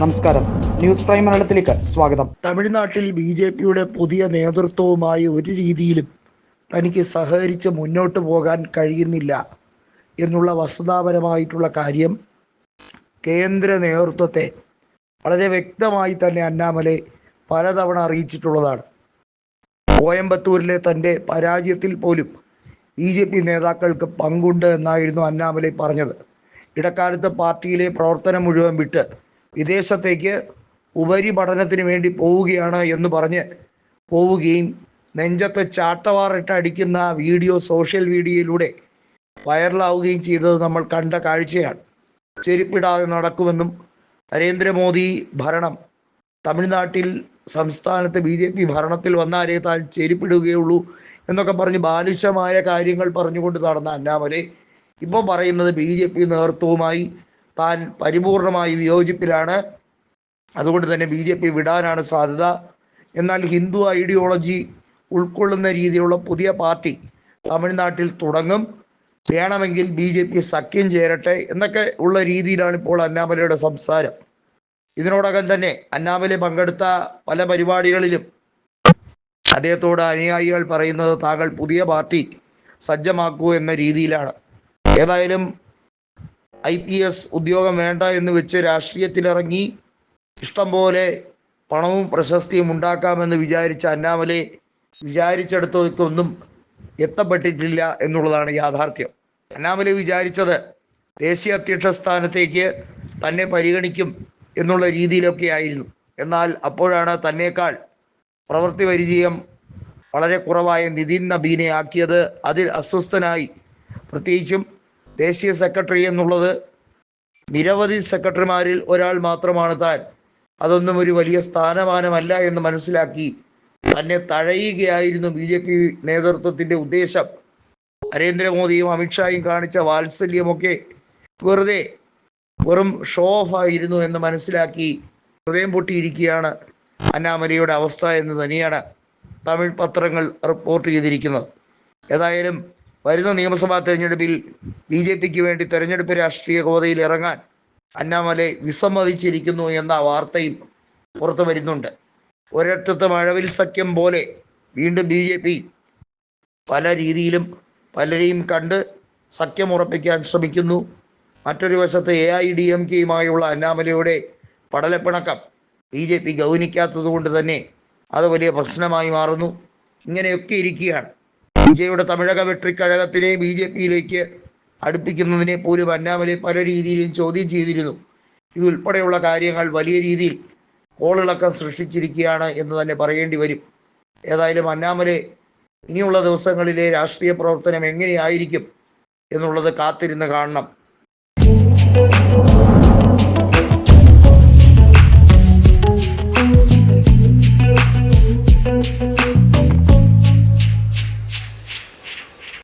നമസ്കാരം. News prime മലയാളത്തിലേക്ക് സ്വാഗതം. തമിഴ്നാട്ടിൽ ബി ജെ പിയുടെ പുതിയ നേതൃത്വവുമായി ഒരു രീതിയിലും തനിക്ക് സഹകരിച്ച് മുന്നോട്ട് പോകാൻ കഴിയുന്നില്ല എന്നുള്ള വസ്തുതാപരമായിട്ടുള്ള കാര്യം കേന്ദ്ര നേതൃത്വത്തെ വളരെ വ്യക്തമായി തന്നെ അന്നാമലെ പലതവണ അറിയിച്ചിട്ടുള്ളതാണ്. കോയമ്പത്തൂരിലെ തന്റെ പരാജയത്തിൽ പോലും ബി ജെ പി നേതാക്കൾക്ക് പങ്കുണ്ട് എന്നായിരുന്നു അന്നാമലെ പറഞ്ഞത്. ഇടക്കാലത്ത് പാർട്ടിയിലെ പ്രവർത്തനം മുഴുവൻ വിട്ട് വിദേശത്തേക്ക് ഉപരിപഠനത്തിന് വേണ്ടി പോവുകയാണ് എന്ന് പറഞ്ഞ് പോവുകയും നെഞ്ചത്ത് ചാട്ടവാറിട്ട് അടിക്കുന്ന വീഡിയോ സോഷ്യൽ മീഡിയയിലൂടെ വൈറലാവുകയും ചെയ്തത് നമ്മൾ കണ്ട കാഴ്ചയാണ്. ചെരുപ്പിടാതെ നടക്കുമെന്നും നരേന്ദ്രമോദി ഭരണം തമിഴ്നാട്ടിൽ സംസ്ഥാനത്ത് ബി ജെ പി ഭരണത്തിൽ വന്നാലേ താൻ ചെരുപ്പിടുകയുള്ളൂ എന്നൊക്കെ പറഞ്ഞ് ബാലിശമായ കാര്യങ്ങൾ പറഞ്ഞുകൊണ്ട് നടന്ന അന്നാമലെ ഇപ്പോൾ പറയുന്നത് ബി ജെ പി നേതൃത്വവുമായി താൻ പരിപൂർണമായി വിയോജിപ്പിലാണ്. അതുകൊണ്ട് തന്നെ ബി ജെ പി വിടാനാണ് സാധ്യത. എന്നാൽ ഹിന്ദു ഐഡിയോളജി ഉൾക്കൊള്ളുന്ന രീതിയിലുള്ള പുതിയ പാർട്ടി തമിഴ്നാട്ടിൽ തുടങ്ങും. വേണമെങ്കിൽ ബി ജെ പി സഖ്യം ചേരട്ടെ എന്നൊക്കെ ഉള്ള രീതിയിലാണ് ഇപ്പോൾ അന്നാമലയുടെ സംസാരം. ഇതിനോടകം തന്നെ അന്നാമലെ പങ്കെടുത്ത പല പരിപാടികളിലും അദ്ദേഹത്തോട് അനുയായികൾ പറയുന്നത് താങ്കൾ പുതിയ പാർട്ടി സജ്ജമാക്കൂ എന്ന രീതിയിലാണ്. ഏതായാലും ഐ പി എസ് ഉദ്യോഗം വേണ്ട എന്ന് വെച്ച് രാഷ്ട്രീയത്തിലിറങ്ങി ഇഷ്ടംപോലെ പണവും പ്രശസ്തിയും ഉണ്ടാക്കാമെന്ന് വിചാരിച്ച അന്നാമലെ വിചാരിച്ചെടുത്തതൊക്കൊന്നും എത്തപ്പെട്ടിട്ടില്ല എന്നുള്ളതാണ് യാഥാർത്ഥ്യം. അന്നാമലെ വിചാരിച്ചത് ദേശീയ അധ്യക്ഷ സ്ഥാനത്തേക്ക് തന്നെ പരിഗണിക്കും എന്നുള്ള രീതിയിലൊക്കെ ആയിരുന്നു. എന്നാൽ അപ്പോഴാണ് തന്നേക്കാൾ പ്രവൃത്തി പരിചയം വളരെ കുറവായ നിതിൻ നബീനെ ആക്കിയത്. അതിൽ അസ്വസ്ഥനായി. പ്രത്യേകിച്ചും ദേശീയ സെക്രട്ടറി എന്നുള്ളത് നിരവധി സെക്രട്ടറിമാരിൽ ഒരാൾ മാത്രമാണ് താൻ. അതൊന്നും ഒരു വലിയ സ്ഥാനമാനമല്ല എന്ന് മനസ്സിലാക്കി തന്നെ തഴയുകയായിരുന്നു ബി ജെ പി നേതൃത്വത്തിന്റെ ഉദ്ദേശം. നരേന്ദ്രമോദിയും അമിത്ഷായും കാണിച്ച വാത്സല്യമൊക്കെ വെറുതെ വെറും ഷോ ഓഫ് ആയിരുന്നു എന്ന് മനസ്സിലാക്കി ഹൃദയം പൊട്ടിയിരിക്കുകയാണ് അന്നാമലയുടെ അവസ്ഥ എന്ന് തന്നെയാണ് തമിഴ് പത്രങ്ങൾ റിപ്പോർട്ട് ചെയ്തിരിക്കുന്നത്. ഏതായാലും വരുന്ന നിയമസഭാ തെരഞ്ഞെടുപ്പിൽ ബി ജെ പിക്ക് വേണ്ടി തെരഞ്ഞെടുപ്പ് രാഷ്ട്രീയ ഗോതയിൽ ഇറങ്ങാൻ അന്നാമലെ വിസമ്മതിച്ചിരിക്കുന്നു എന്ന വാർത്തയും പുറത്തു വരുന്നുണ്ട്. ഒരറ്റത്ത് മഴവിൽ സഖ്യം പോലെ വീണ്ടും ബി ജെ പി പല രീതിയിലും പലരെയും കണ്ട് സഖ്യം ഉറപ്പിക്കാൻ ശ്രമിക്കുന്നു. മറ്റൊരു വശത്ത് എ ഐ ഡി എം കെയുമായുള്ള അന്നാമലയുടെ പടലപ്പിണക്കം ബി ജെ പി ഗൗനിക്കാത്തത് കൊണ്ട് തന്നെ അത് വലിയ പ്രശ്നമായി മാറുന്നു. ഇങ്ങനെയൊക്കെ ഇരിക്കുകയാണ്. വിജയുടെ തമിഴക വെട്രിക്കഴകത്തിനെ ബി ജെ പിയിലേക്ക് അടുപ്പിക്കുന്നതിനെ പോലും അന്നാമലെ പല രീതിയിലും ചോദ്യം ചെയ്തിരുന്നു. ഇതുൾപ്പെടെയുള്ള കാര്യങ്ങൾ വലിയ രീതിയിൽ കോളിളക്കം സൃഷ്ടിച്ചിരിക്കുകയാണ് എന്ന് തന്നെ പറയേണ്ടി വരും. ഏതായാലും അന്നാമലെ ഇനിയുള്ള ദിവസങ്ങളിലെ രാഷ്ട്രീയ പ്രവർത്തനം എങ്ങനെയായിരിക്കും എന്നുള്ളത് കാത്തിരുന്ന് കാണണം.